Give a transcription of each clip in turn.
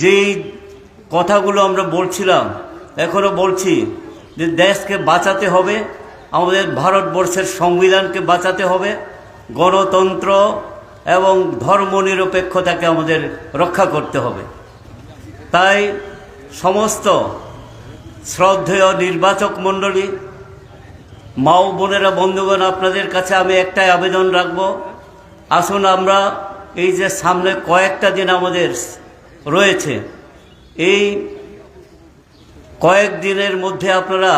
যেই কথাগুলো আমরা বলছিলাম, এখনও বলছি যে দেশকে বাঁচাতে হবে, আমাদের ভারতবর্ষের সংবিধানকে বাঁচাতে হবে, গণতন্ত্র এবং ধর্মনিরপেক্ষতাকে আমাদের রক্ষা করতে হবে। তাই সমস্ত শ্রদ্ধেয় নির্বাচক মণ্ডলী, মাও বোনেরা, বন্ধুগণ, আপনাদের কাছে আমি একটাই আবেদন রাখব। আসুন আমরা এই যে সামনে কয়েকটা দিন আমাদের রয়েছে। এই কয়েকদিনের মধ্যে আপনারা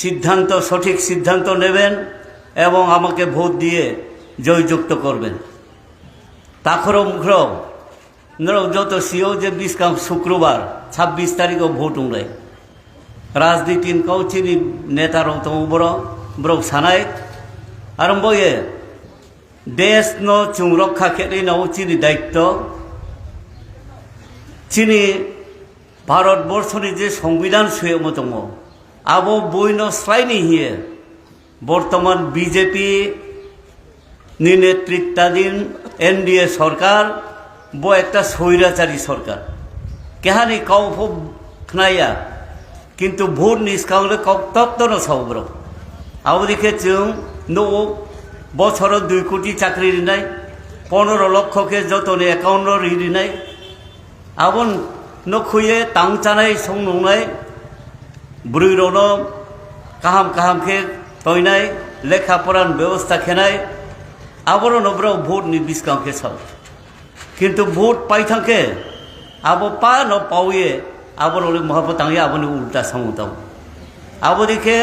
সিদ্ধান্ত, সঠিক সিদ্ধান্ত নেবেন এবং আমাকে ভোট দিয়ে জয়যুক্ত করবেন। তাখরম মুখর যত সিও যে বিশ কাম শুক্রবার, ছাব্বিশ তারিখও ভোট উড়ে রাজনীতিন কৌচিনি নেতার তমব্র ব্রক সানায় আরম্ভ দেশ ন চুং রক্ষা খেলি নাও দায়িত্ব। जोंनि भारतबर्षनि जे संविधान सुयोमो दङ आब बयनस्रायनि हियो বর্তমান বিজেপি নি নেতৃত্বাধীন এ সরকার ব একটা স্বৈরাচারী সরকার। কেহানি কম খুব খাইয়া কিন্তু ভোট নিষ্কাউলে তপ্তন সব্র আবদিকে চুম নো বছর দুই কোটি চাকরি নাই পনেরো লক্ষকে যতনে একাউন্ন ঋণ নাই abon no khuye tang chanai song nong nai brui ro no, kaham kaham ke toy nai, lekha poran ব্যবস্থা নব্র ভোট নির্বিষ্কাম খেছাও কিন্তু ভোট পাই থাকে আবো পা ন পাওয়ে আবার ওই মহাপত আঙে আবার উল্টা সামতাম আবো দেখে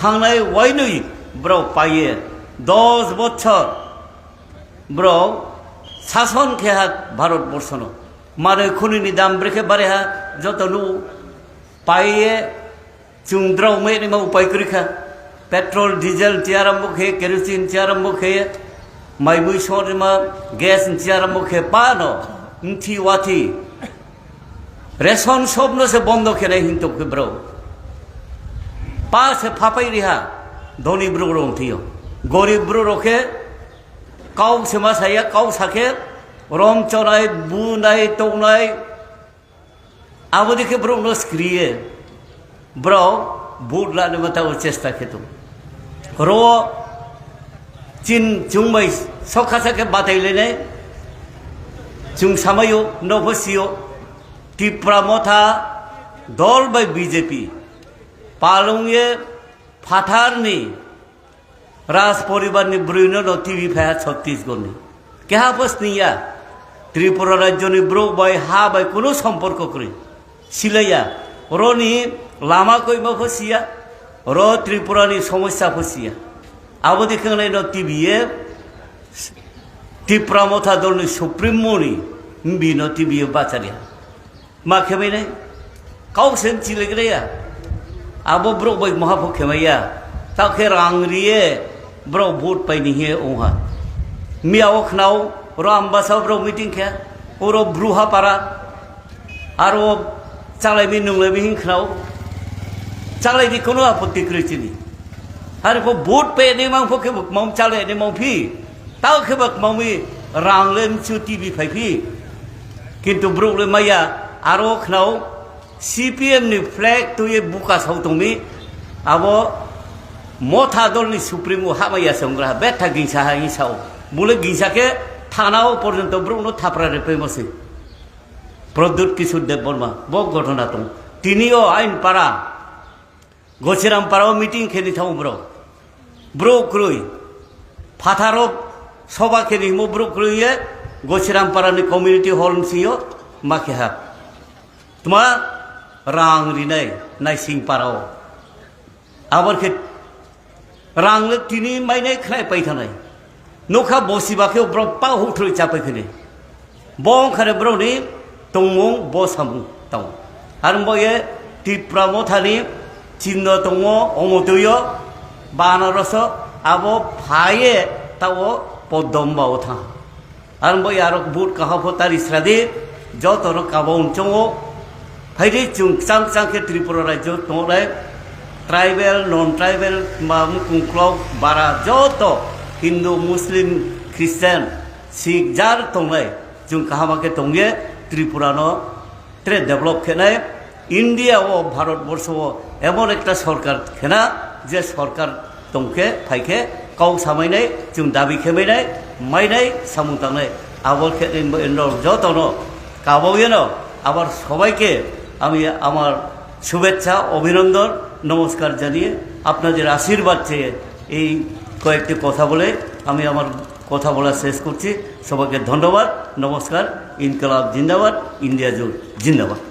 থাংনাই ওয়াইনই ব্র পাইয়ে দশ বছর ব্র শাসন খেহাত ভারতবর্ষন মারে খুনিনি দাম ব্রেকে বারে হা, যত নু পাইয়ে চুংদ্রাও মেনি মা উপায় করিখা পেট্রোল, ডিজেল চিয়ারাম্ব খেয়ে, কেরোসিন চিয়ারাম্ব খেয়ে, মাইমুই সরিমা গ্যাস চিয়ারাম্ব খেয়ে, পানো, উঠি ওয়াথি রেশন স্বপ্ন সে বন্ধ খেলে হিন্তু ব্রো পা সে ফাপাই রিহা, ধনী ব্রু রংথিও গরিব ব্রু রখে কাউ সেমা সাইয়া কাউ সাখে রম চনাই বুনাই তৌনাই আবদিকে ব্রো নো স্ক্রিয়ে ব্রো, বুট লানে মাতাও চেষ্টা খেতো। র, চিন চুংমাই সখাসাকে বাতাইলেনে চুং সামাयो নভসিও। ত্রিপুরা মথা, দল বাই বিজেপি। পালংয়ে ফাথারনি রাজ পরিবারনি ব্রুইন টিভি ফায়া ছত্তিশগড়নি কেহা বসনিয়া ত্রিপুরা রাজ্য ব্রো বাই হা বাই কোনো সম্পর্ক করি। সিলাইয়া র নি লামা কইমা ফসিয়া, র ত্রিপুরা নি সমস্যা ফসিয়া। আবু দেখে ন টিভিয়ে ত্রিপুরা মথা দলনি সুপ্রিম মনি বিন টিভিয়ে বাচারিয়া। মা খেমাই নাই? খেমাইনাই কাউসেন চিলেগ্রাইয়া আবো ব্রো বাই মহাফ খেমাইয়া তাকে রাংরিয়ে ব্র ভোট পাইনি হে ওহা। মিয়াও খাও ওরা আম্বাসাবরাও মিটিং খেয়া ওরও ব্রুহাপাড়া আরও চালাইবি নুংলাইবি হিংখ্রাও চালাইবি কোনো আপত্তি করেছিনি আর ও বোট পেয়ে নেই মাং ফো মাম চালে নে মামফি তাও খেবক মামি রাংলেন চুটি বিফাইফি কিন্তু ব্রুকলে মাইয়া আরও খাও সিপিএম নি ফ্ল্যাগ তুই বুকা সৌতমি আব মথা দলনি সুপ্রিমো হামাইয়া সংগ্রা বেথা গিংসা হাই সাও। বলে গিংসাকে থানাও পর্যন্ত ব্রুনো থাপড়ারে পেমসে প্রদ্যুৎ কিশোর দেব বর্মা, বক ঘটনা তো। তিনিও আইন পাড়া, গছিরাম পাড়াও মিটিং খেলি থাও ব্র। ব্রো ক্রুই ফাথারক সভা খেলি মো ব্রো ক্রুইয়ে গছিরাম পাড়ানি কমিউনিটি হল সিও মাকে হাক তোমা রাং রিনাই নাইসিং পাড়াও। আবার খে রাংলে তিনি মাইনাই খাই পাই থানাই নখা বসিবাকে ব্র পা হুঠ্রই চাপাই খেলে বং খারে ব্রনি তংমং ব সামু তাও আর বয়ে ত্রিপুরা মথানি চিহ্ন দङ অমদয় বানারস আবো ফায়ে তাও পদ্মম্বাও থাঁ আর বই আর বুট কাহাফো তার ইসরাদে যতর কাবাউন চङ ফাইদে চুং চাং চাংকে ত্রিপুরা রাজ্য তোমরাই ট্রাইবেল নন ট্রাইবেল বা মুকুংক্লক বারা যত হিন্দু মুসলিম খ্রিস্টান শিখ যার তংলাই जों তঙ্গে तंगे त्रिपुरानो ट्रेड डेभलप खेनाय ও ভারতবর্ষ এমন একটা সরকার খেনা যে সরকার তংকে ফাইকে কাউ সামাইনাই जों দাবি খেমাইনাই মাইনাই সামুতাংনাই আবার যতন কাবাবেন আবার সবাইকে আমি আমার শুভেচ্ছা অভিনন্দন নমস্কার জানিয়ে আপনাদের আশীর্বাদ চেয়ে এই কয়েকটি কথা বলে আমি আমার কথা বলা শেষ করছি। সবাইকে ধন্যবাদ। নমস্কার। ইনকলাব জিন্দাবাদ। ইন্ডিয়া জোর জিন্দাবাদ।